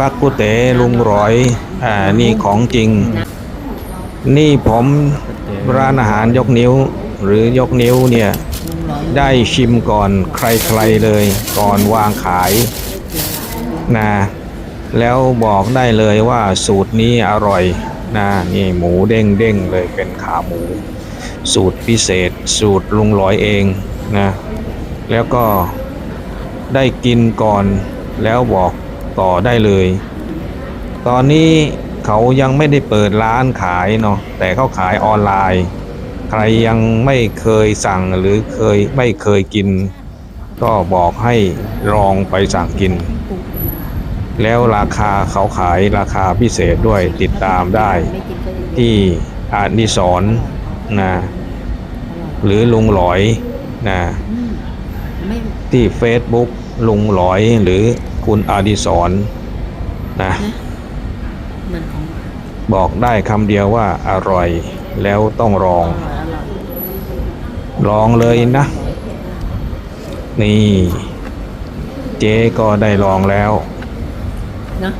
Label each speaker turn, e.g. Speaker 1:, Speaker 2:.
Speaker 1: บักกุเตลุงร้อย อ่า นี่ของจริง นี่ผมร้านอาหารยกนิ้ว หรือยกนิ้วเนี่ย ได้ชิมก่อนใครๆเลย ก่อนวางขายนะแล้วบอกได้เลยว่าสูตรนี้อร่อยนะนี่หมูเด้งเด้งเลยเป็นขาหมู สูตรพิเศษ สูตรลุงร้อยเองนะแล้วก็ได้กินก่อนแล้วบอก ต่อได้เลย ตอนนี้เขายังไม่ได้เปิดร้านขายเนาะแต่เขาขายออนไลน์ ใครยังไม่เคยสั่งหรือเคยไม่เคยกิน ก็บอกให้ลองไปสั่งกิน แล้วราคาเขาขายราคาพิเศษด้วยติดตามได้ ที่อานิสรณ์นะหรือลุงหลอยนะที่ Facebook ลุงหลอยหรือ คุณอาดิสรณ์นะ
Speaker 2: เหมือนของ
Speaker 1: บอกได้คำเดียวว่าอร่อยแล้วต้องลอง
Speaker 2: อร่อยอร่อย
Speaker 1: ลองเลยนะ นี่ เจ๊ก็ได้ลองแล้ว
Speaker 2: เนาะ